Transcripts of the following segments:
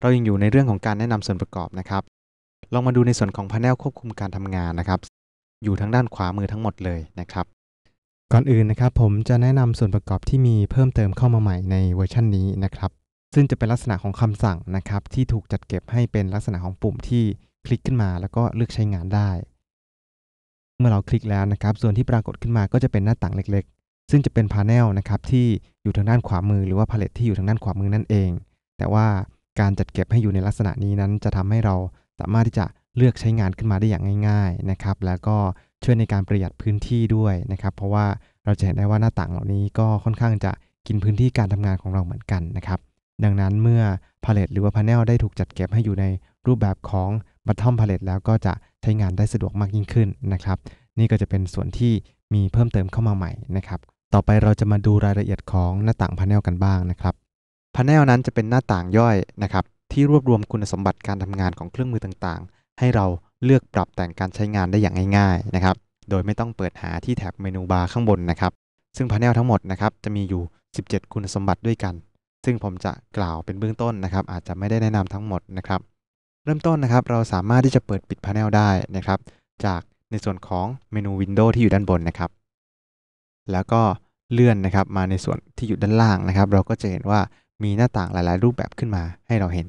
เรายังอยู่ในเรื่องของการแนะนำส่วนประกอบนะครับ ลองมาดูในส่วนของพา n e l ควบคุมการทำงานนะครับ อยู่ทางด้านขวามือทั้งหมดเลยนะครับ ก่อนอื่นนะครับ ผมจะแนะนำส่วนประกอบที่มีเพิ่มเติมเข้ามาใหม่ในเวอร์ชันนี้นะครับ ซึ่งจะเป็นลักษณะของคำสั่งนะครับ ที่ถูกจัดเก็บให้เป็นลักษณะของปุ่มที่คลิกขึ้นมา แล้วก็เลือกใช้งานได้ เมื่อเราคลิกแล้วนะครับ ส่วนที่ปรากฏขึ้นมาก็จะเป็นหน้าต่างเล็ก ๆ ซึ่งจะเป็นพา n e l นะครับที่อยู่ทางด้านขวามือหรือว่าพาเลตที่อยู่ทางด้านขวามือนั่นเอง แต่ว่า การจัดเก็บให้อยู่ในลักษณะนี้นั้น จะทำให้เราสามารถที่จะเลือกใช้งานขึ้นมาได้อย่างง่าย ๆนะครับ แล้วก็ช่วยในการประหยัดพื้นที่ด้วยนะครับ เพราะว่าเราจะเห็นได้ว่าหน้าต่างเหล่านี้ก็ค่อนข้างจะกินพื้นที่การทำงานของเราเหมือนกันนะครับ ดังนั้นเมื่อพาเลตหรือว่าพา n e l ได้ถูกจัดเก็บให้อยู่ในรูปแบบของ Bottom Palette แล้วก็จะใช้งานได้สะดวกมากยิ่งขึ้นนะครับ นี่ก็จะเป็นส่วนที่มีเพิ่มเติมเข้ามาใหม่นะครับ ต่อไปเราจะมาดูรายละเอียดของหน้าต่างพา n e l กันบ้างนะครับ พา n e l นั้นจะเป็นหน้าต่างย่อยนะครับที่รวบรวมคุณสมบัติการทำงานของเครื่องมือต่างๆ ให้เราเลือกปรับแต่งการใช้งานได้อย่างง่ายๆนะครับโดยไม่ต้องเปิดหาที่แท็บเมนูบาร์ข้างบนนะครับซึ่งพา n e l ทั้งหมดนะครับจะมีอยู่ 17 คุณสมบัติด้วยกัน ซึ่งผมจะกล่าวเป็นเบื้องต้นนะครับอาจจะไม่ได้แนะนำทั้งหมดนะครับเริ่มต้นนะครับเราสามารถที่จะเปิดปิดพา n e l ได้นะครับจากในส่วนของเมนูวินโดว์ที่อยู่ด้านบนนะครับ แล้วก็เลื่อนนะครับมาในส่วนที่อยู่ด้านล่างนะครับ เราก็จะเห็นว่า มีหน้าต่างหลายๆ รูปแบบขึ้นมาให้เราเห็น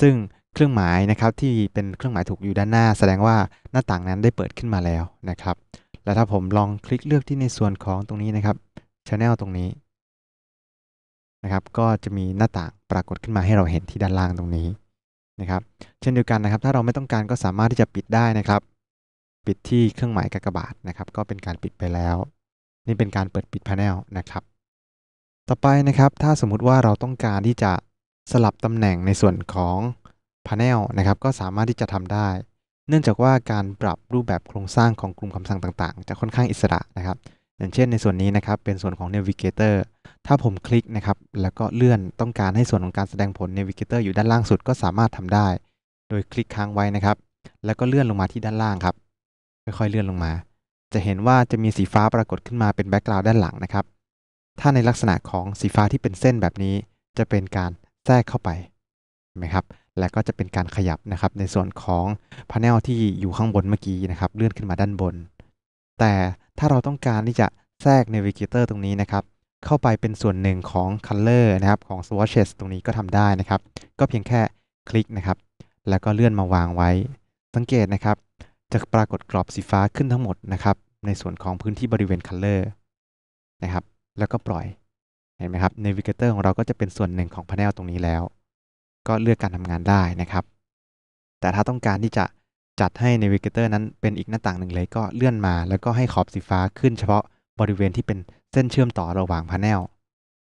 ซึ่งเครื่องหมายนะครับที่เป็นเครื่องหมายถูกอยู่ด้านหน้า แสดงว่าหน้าต่างนั้นได้เปิดขึ้นมาแล้วนะครับ แล้วถ้าผมลองคลิกเลือกที่ในส่วนของตรงนี้นะครับ Channel ตรงนี้นะครับ ก็จะมีหน้าต่างปรากฏขึ้นมาให้เราเห็นที่ด้านล่างตรงนี้นะครับ เช่นเดียวกันนะครับ ถ้าเราไม่ต้องการก็สามารถที่จะปิดได้นะครับ ปิดที่เครื่องหมายกากบาทนะครับ ก็เป็นการปิดไปแล้ว นี่เป็นการเปิดปิดพา n e l นะครับ ต่อไปนะครับ ถ้าสมมุติว่าเราต้องการที่จะสลับตำแหน่งในส่วนของพา n e l นะครับ ก็สามารถที่จะทำได้ เนื่องจากว่าการปรับรูปแบบโครงสร้างของกลุ่มคำสั่งต่างๆ จะค่อนข้างอิสระนะครับ อย่างเช่นในส่วนนี้นะครับ เป็นส่วนของ Navigator ถ้าผมคลิกนะครับ แล้วก็เลื่อนต้องการให้ส่วนของการแสดงผล Navigator อยู่ด้านล่างสุดก็สามารถทำได้ โดยคลิกค้างไว้นะครับ แล้วก็เลื่อนลงมาที่ด้านล่างครับ ค่อยๆเลื่อนลงมา จะเห็นว่าจะมีสีฟ้าปรากฏขึ้นมาเป็นแบ็กกราวด์ด้านหลังนะครับ ถ้าในลักษณะของสีฟ้าที่เป็นเส้นแบบนี้ จะเป็นการแทรกเข้าไปเห็นไหมครับ และก็จะเป็นการขยับนะครับ ในส่วนของพา n e l ที่อยู่ข้างบนเมื่อกี้นะครับ เลื่อนขึ้นมาด้านบน แต่ถ้าเราต้องการที่จะแทรก Navigator ตรงนี้นะครับ เข้าไปเป็นส่วนหนึ่งของ Color นะครับของ Swatches ตรงนี้ก็ทำได้นะครับ ก็เพียงแค่คลิกนะครับ แล้วก็เลื่อนมาวางไว้ สังเกตนะครับ จะปรากฏกรอบสีฟ้าขึ้นทั้งหมดนะครับ ในส่วนของพื้นที่บริเวณ Color นะครับ แล้วก็ปล่อย เห็นไหมครับ Navigator ของเราก็จะเป็นส่วนหนึ่งของ Panel ตรงนี้แล้ว ก็เลือกการทำงานได้นะครับ แต่ถ้าต้องการที่จะจัดให้ Navigator นั้นเป็นอีกหน้าต่างหนึ่งเลยก็เลื่อนมา แล้วก็ให้ขอบสีฟ้าขึ้นเฉพาะบริเวณที่เป็นเส้นเชื่อมต่อระหว่าง Panel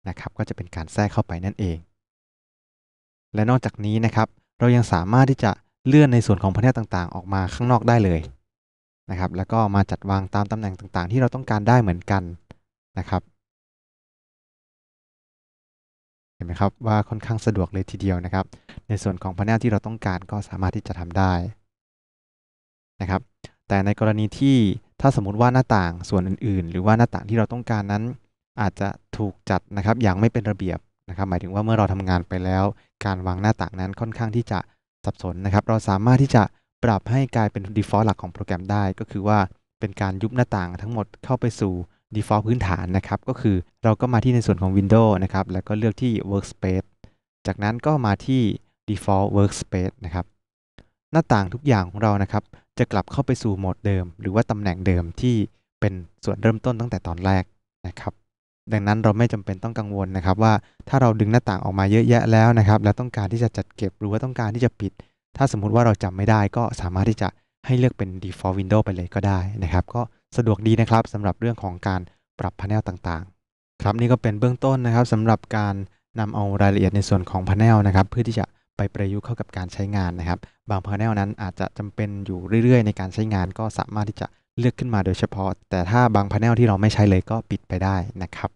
นะครับก็จะเป็นการแทรกเข้าไปนั่นเอง และนอกจากนี้นะครับ เรายังสามารถที่จะเลื่อนในส่วนของ Panel ต่างๆ ออกมาข้างนอกได้เลยนะครับแล้วก็มาจัดวางตามตำแหน่งต่างๆ ที่เราต้องการได้เหมือนกันนะครับ ห็นไหมครับว่าค่อนข้างสะดวกเลยทีเดียวนะครับ ในส่วนของ Panel ที่เราต้องการก็สามารถที่จะทำได้นะครับ แต่ในกรณีที่ถ้าสมมุติว่าหน้าต่างส่วนอื่น ๆ หรือว่าหน้าต่างที่เราต้องการนั้น อาจจะถูกจัดนะครับอย่างไม่เป็นระเบียบนะครับ หมายถึงว่าเมื่อเราทำงานไปแล้ว การวางหน้าต่างนั้นค่อนข้างที่จะสับสนนะครับ เราสามารถที่จะปรับให้กลายเป็น default หลักของโปรแกรมได้ ก็คือว่าเป็นการยุบหน้าต่างทั้งหมดเข้าไปสู่ default พื้นฐานนะครับ ก็คือเราก็มาที่ในส่วนของ Windows นะครับ แล้วก็เลือกที่ Workspace จากนั้นก็มาที่ default workspace นะครับ หน้าต่างทุกอย่างของเรานะครับ จะกลับเข้าไปสู่โหมดเดิม หรือว่าตำแหน่งเดิมที่เป็นส่วนเริ่มต้นตั้งแต่ตอนแรกนะครับ ดังนั้นเราไม่จำเป็นต้องกังวลนะครับ ว่าถ้าเราดึงหน้าต่างออกมาเยอะแยะแล้วนะครับ แล้วต้องการที่จะจัดเก็บหรือว่าต้องการที่จะปิด ถ้าสมมุติว่าเราจำไม่ได้ก็สามารถที่จะให้เลือกเป็น default window ไปเลยก็ได้นะครับ ก็ สะดวกดีนะครับสำหรับเรื่องของการปรับพา n e l ต่างๆ ครับนี่ก็เป็นเบื้องต้นนะครับสำหรับการนำเอารายละเอียดในส่วนของพา n e l นะครับ เพื่อที่จะไปประยุกต์เข้ากับการใช้งานนะครับ บางพา n e l นั้นอาจจะจำเป็นอยู่เรื่อยๆ ในการใช้งานก็สามารถที่จะเลือกขึ้นมาโดยเฉพาะ แต่ถ้าบางพา n e l ที่เราไม่ใช้เลยก็ปิดไปได้นะครับ